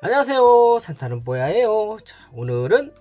안녕하세요. 산타는 뽀야예요. 자 오늘은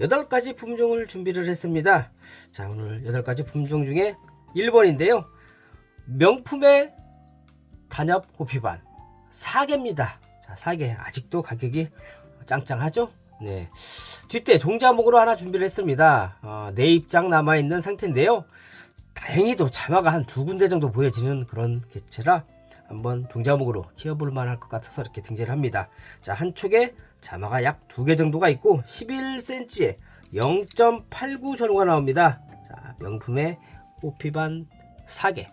8가지 품종을 준비를 했습니다. 자 오늘 8가지 품종 중에 1번인데요. 명품의 단엽 호피반. 사계입니다. 자 사계 아직도 가격이 짱짱하죠? 네. 뒷대 종자목으로 하나 준비를 했습니다. 어, 내 입장 남아있는 상태인데요. 다행히도 자마가 한 두 군데 정도 보여지는 그런 개체라 한번 종자목으로 키워볼 만할 것 같아서 이렇게 등재를 합니다. 자, 한쪽에 자마가 약 두 개 정도가 있고 11cm에 0.89 전후가 나옵니다. 자, 명품의 호피반 4개.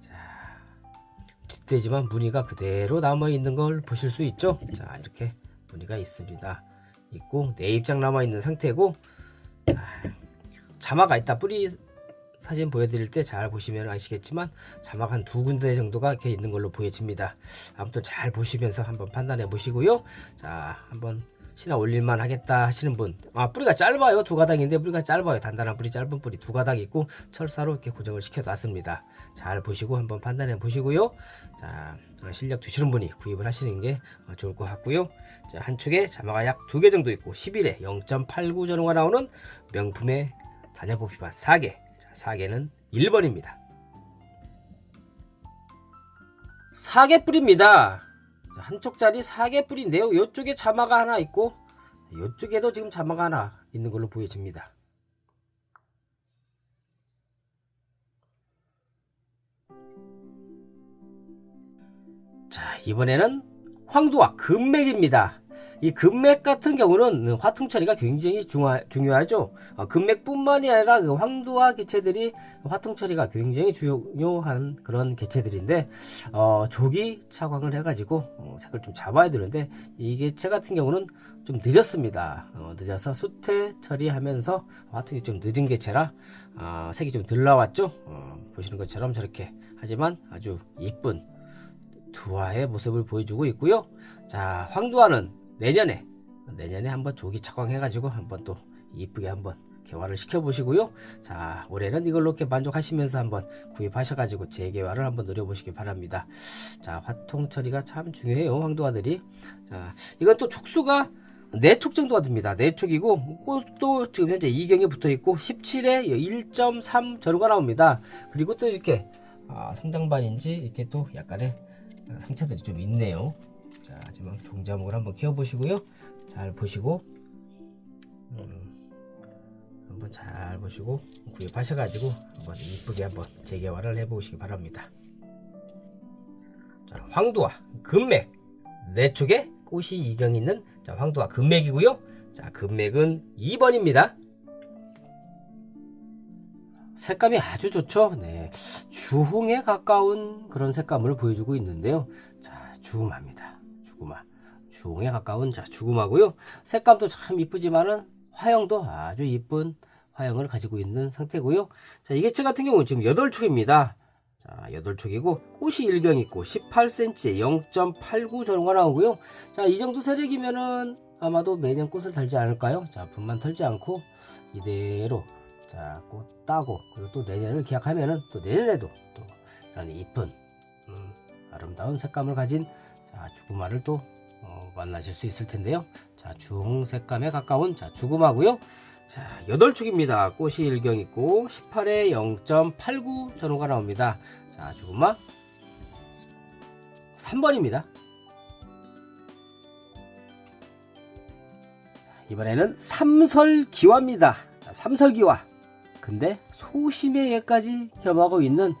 자, 뒷대지만 무늬가 그대로 남아 있는 걸 보실 수 있죠? 자, 이렇게 무늬가 있습니다. 있고 내 입장 남아 있는 상태고 자, 자마가 있다 뿌리 사진 보여드릴 때 잘 보시면 아시겠지만 자막 한 두 군데 정도가 이렇게 있는 걸로 보여집니다. 아무튼 잘 보시면서 한번 판단해 보시고요. 자, 한번 신화 올릴만 하겠다 하시는 분. 아, 뿌리가 짧아요. 두 가닥인데 뿌리가 짧아요. 단단한 뿌리, 짧은 뿌리 두 가닥 있고 철사로 이렇게 고정을 시켜 놨습니다. 잘 보시고 한번 판단해 보시고요. 자, 실력 두시는 분이 구입을 하시는 게 좋을 것 같고요. 자, 한쪽에 자마가 약 두 개 정도 있고 11에 0.89 전후가 나오는 명품의 단야보피반 4개. 자, 4개는 1번입니다. 4개 뿌리입니다. 자, 한쪽짜리 4개 뿌리인데요. 이쪽에 자마가 하나 있고 이쪽에도 지금 자마가 하나 있는 걸로 보여집니다. 자, 이번에는 황도와 금맥입니다. 이 금맥 같은 경우는 화통 처리가 굉장히 중하, 중요하죠. 어, 금맥뿐만이 아니라 그 황도화 개체들이 화통 처리가 굉장히 중요한 그런 개체들인데 어, 조기 착광을 해가지고 어, 색을 좀 잡아야 되는데 이 개체 같은 경우는 좀 늦었습니다. 어, 늦어서 수태 처리하면서 화통이 좀 늦은 개체라 어, 색이 좀 덜 나왔죠. 어, 보시는 것처럼 저렇게 하지만 아주 이쁜 두화의 모습을 보여주고 있고요. 자, 황두화는 내년에 내년에 한번 조기 착광해가지고 한번 또 이쁘게 한번 개화를 시켜보시고요. 자, 올해는 이걸로 이렇게 만족하시면서 한번 구입하셔가지고 재개화를 한번 노려보시기 바랍니다. 자, 화통 처리가 참 중요해요. 황도화들이. 자, 이건 또 촉수가 4촉 정도가 됩니다. 4촉이고 꽃도 지금 현재 2경에 붙어 있고 17에 1.3 전후가 나옵니다. 그리고 또 이렇게 아, 성장반인지 이렇게 또 약간의 상처들이 좀 있네요. 자, 하지만 종자목을 한번 키워보시고요. 잘 보시고, 음, 한번 잘 보시고 구입하셔가지고 한번 이쁘게 한번 재개화를 해보시기 바랍니다. 자, 황도화, 금맥, 네 쪽에 꽃이 이경 있는 자, 황도화 금맥이고요. 자, 금맥은 2번입니다. 색감이 아주 좋죠. 네, 주홍에 가까운 그런 색감을 보여주고 있는데요. 자, 주음합니다. 주구마. 주홍에 가까운 자 주구마고요. 색감도 참 이쁘지만은 화형도 아주 이쁜 화형을 가지고 있는 상태고요. 자, 이 개체 같은 경우는 지금 8촉입니다. 자, 8촉이고 꽃이 일경 있고 18cm에 0.89 정도가 나오고요. 자, 이 정도 세력이면은 아마도 내년 꽃을 달지 않을까요? 자, 분만 털지 않고 이대로 자, 꽃 따고 그리고 또 내년을 기약하면은 또 내년에도 또 이런 이쁜 음, 아름다운 색감을 가진 자, 주구마를 또 어, 만나실 수 있을 텐데요. 자, 주홍 색감에 가까운 자, 주구마고요. 자, 8축입니다. 꽃이 일경 있고 18에 0.89 전후가 나옵니다. 자, 주구마 3번입니다. 이번에는 삼설기화입니다. 자, 삼설기화. 근데 소심의 예까지 겸하고 있는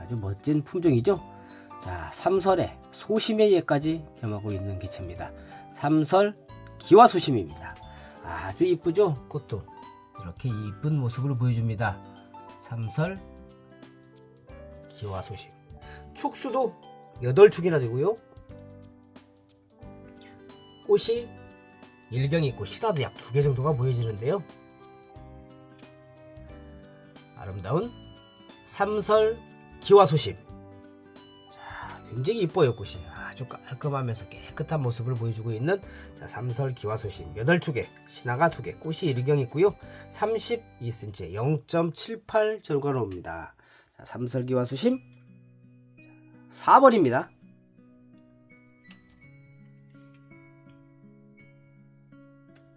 아주 멋진 품종이죠. 자, 삼설에 소심의 예까지 겸하고 있는 개체입니다. 삼설 기와 소심입니다. 아주 이쁘죠? 꽃도 이렇게 이쁜 모습을 보여줍니다. 삼설 기와 소심. 촉수도 8축이나 되고요. 꽃이 일경 있고 실화도 약 두 개 정도가 보여지는데요. 아름다운 삼설 기와 소심. 굉장히 이뻐요 꽃이. 아주 깔끔하면서 깨끗한 모습을 보여주고 있는 자, 삼설 기와소심 8축에 신화가 2개 꽃이 일경 있고요. 32cm 0.78 전후가 나옵니다. 자, 삼설 기와소심 4번입니다.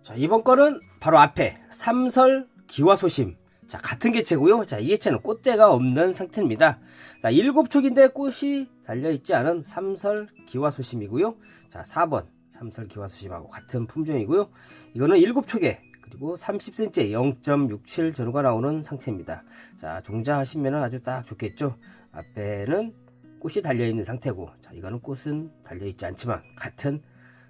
자, 이번 거는 바로 앞에 삼설 기와소심. 자, 같은 개체고요. 자, 이 개체는 꽃대가 없는 상태입니다. 자, 일곱 촉인데 꽃이 달려 있지 않은 삼설 기와소심이고요. 자, 4번 삼설 기와소심하고 같은 품종이고요. 이거는 일곱 촉에 그리고 30cm에 0.67 전후가 나오는 상태입니다. 자, 종자하시면 아주 딱 좋겠죠. 앞에는 꽃이 달려 있는 상태고, 자, 이거는 꽃은 달려 있지 않지만 같은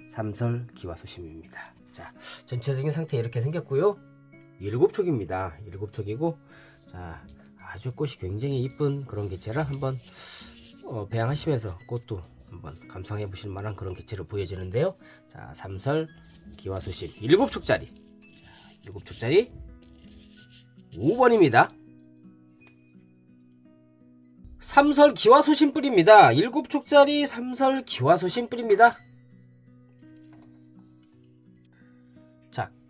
삼설 기와소심입니다. 자, 전체적인 상태 이렇게 생겼고요. 일곱 촉입니다. 일곱 촉이고, 자, 아주 꽃이 굉장히 이쁜 그런 개체라 한번 어, 배양하시면서 꽃도 한번 감상해 보실 만한 그런 개체로 보여지는데요. 자, 삼설 기와소심 일곱 촉짜리, 자, 일곱 촉짜리 5번입니다. 삼설 기와소심 뿌리입니다. 일곱 촉짜리 삼설 기와소심 뿌리입니다.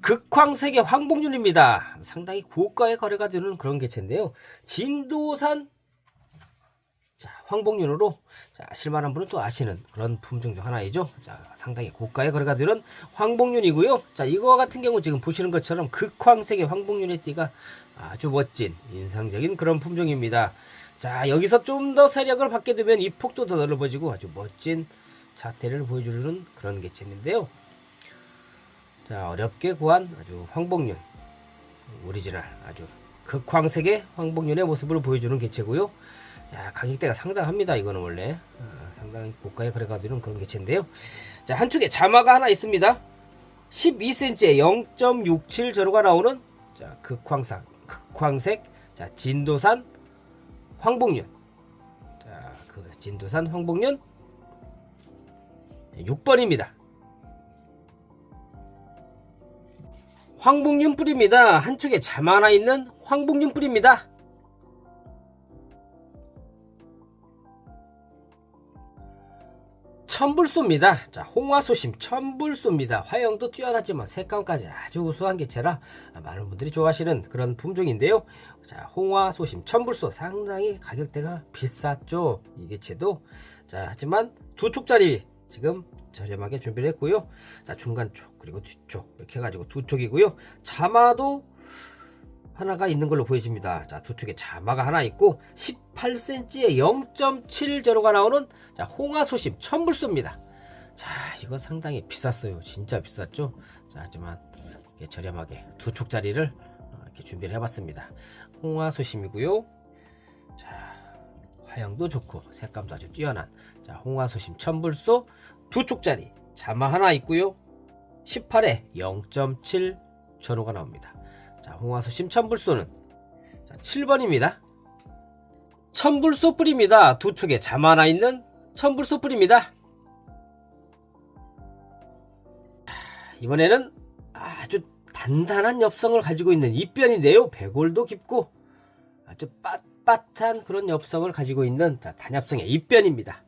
극황색의 황복률입니다. 상당히 고가의 거래가 되는 그런 개체인데요. 진도산 자, 황복률으로 자, 아실만한 분은 또 아시는 그런 품종 중 하나이죠. 자, 상당히 고가의 거래가 되는 황복률이고요. 자, 이거 같은 경우 지금 보시는 것처럼 극황색의 황복률의 띠가 아주 멋진 인상적인 그런 품종입니다. 자, 여기서 좀 더 세력을 받게 되면 이 폭도 더 넓어지고 아주 멋진 자태를 보여주는 그런 개체인데요. 자, 어렵게 구한 아주 황복륜 오리지널 아주 극황색의 황복륜의 모습을 보여주는 개체고요. 야, 가격대가 상당합니다. 이거는 원래 아, 상당히 고가의 거래가 되는 그런 개체인데요. 자, 한쪽에 자마가 하나 있습니다. 12cm에 0.67 전후가 나오는 자, 극황상 극황색 자, 진도산 황복륜. 자, 그 진도산 황복륜 6번입니다. 황복륜 뿌리입니다. 한쪽에 잠 하나 있는 황복륜 뿌리입니다. 천불소입니다. 자, 홍화소심 천불소입니다. 화형도 뛰어나지만 색감까지 아주 우수한 개체라 많은 분들이 좋아하시는 그런 품종인데요. 자, 홍화소심 천불소 상당히 가격대가 비쌌죠. 이 개체도. 자, 하지만 두 촉짜리 지금 저렴하게 준비를 했고요. 자, 중간 쪽 그리고 뒤쪽 이렇게 해가지고 두 촉이고요. 자마도 하나가 있는 걸로 보여집니다. 자, 두 쪽에 자마가 하나 있고 18cm에 0.7 전후가 나오는 자, 홍화소심 천불소입니다. 자, 이거 상당히 비쌌어요. 진짜 비쌌죠? 자, 하지만 이렇게 저렴하게 두 촉짜리를 어, 이렇게 준비를 해봤습니다. 홍화소심이고요. 자, 화형도 좋고 색감도 아주 뛰어난 자, 홍화소심 천불소 두 촉짜리 자마 하나 있고요. 18에 0.7 전후가 나옵니다. 자, 홍화소심 천불소는 자, 7번입니다. 천불소 뿌리입니다. 두 촉에 잠 하나 있는 천불소 뿌리입니다. 자, 이번에는 아주 단단한 엽성을 가지고 있는 입변인데요. 배골도 깊고 아주 빳빳한 그런 엽성을 가지고 있는 자, 단엽성의 입변입니다.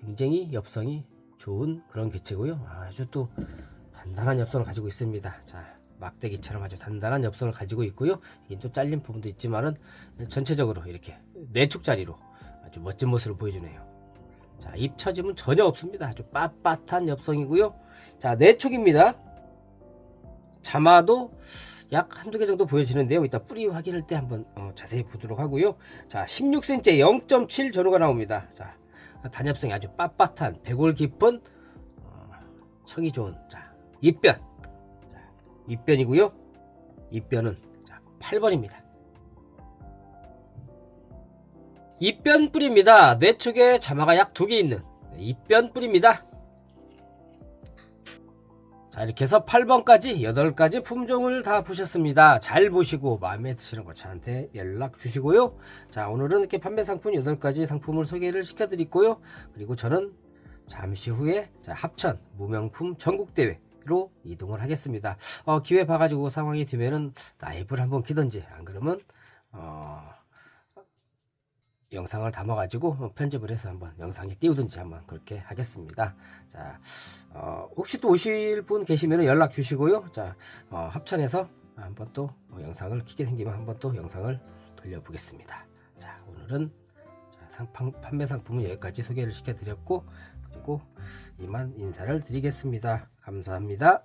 굉장히 엽성이 좋은 그런 개체고요. 아주 또 단단한 엽성을 가지고 있습니다. 자, 막대기처럼 아주 단단한 엽성을 가지고 있고요. 이게 또 잘린 부분도 있지만은 전체적으로 이렇게 네축짜리로 아주 멋진 모습을 보여주네요. 자, 입 처짐은 전혀 없습니다. 아주 빳빳한 엽성이고요. 자, 네축입니다. 자마도 약 한두 개 정도 보여지는데요. 이따 뿌리 확인할 때 한번 어, 자세히 보도록 하고요. 자, 16cm에 0.7 전후가 나옵니다. 자, 단엽성이 아주 빳빳한 배골 깊은 어, 청이 좋은 자, 입변. 자, 입변이고요. 입변은 자, 8번입니다. 입변 뿌리입니다. 뇌 쪽에 자마가 약 두 개 있는 입변 뿌리입니다. 자 이렇게 해서 8번까지 8가지 품종을 다 보셨습니다. 잘 보시고 마음에 드시는 거 저한테 연락 주시고요. 자 오늘은 이렇게 판매 상품 8가지 상품을 소개를 시켜드리고요. 그리고 저는 잠시 후에 자, 합천 무명품 전국대회 로 이동을 하겠습니다. 어, 기회 봐가지고 상황이 되면은 라이브를 한번 키던지 안 그러면 어, 영상을 담아가지고 편집을 해서 한번 영상에 띄우든지 한번 그렇게 하겠습니다. 자, 어, 혹시 또 오실 분 계시면 연락 주시고요. 자, 어, 합천에서 한번 또 어, 영상을 키게 생기면 한번 또 영상을 돌려보겠습니다. 자, 오늘은 자, 상, 판, 판매 상품은 여기까지 소개를 시켜드렸고, 그리고 이만 인사를 드리겠습니다. 감사합니다.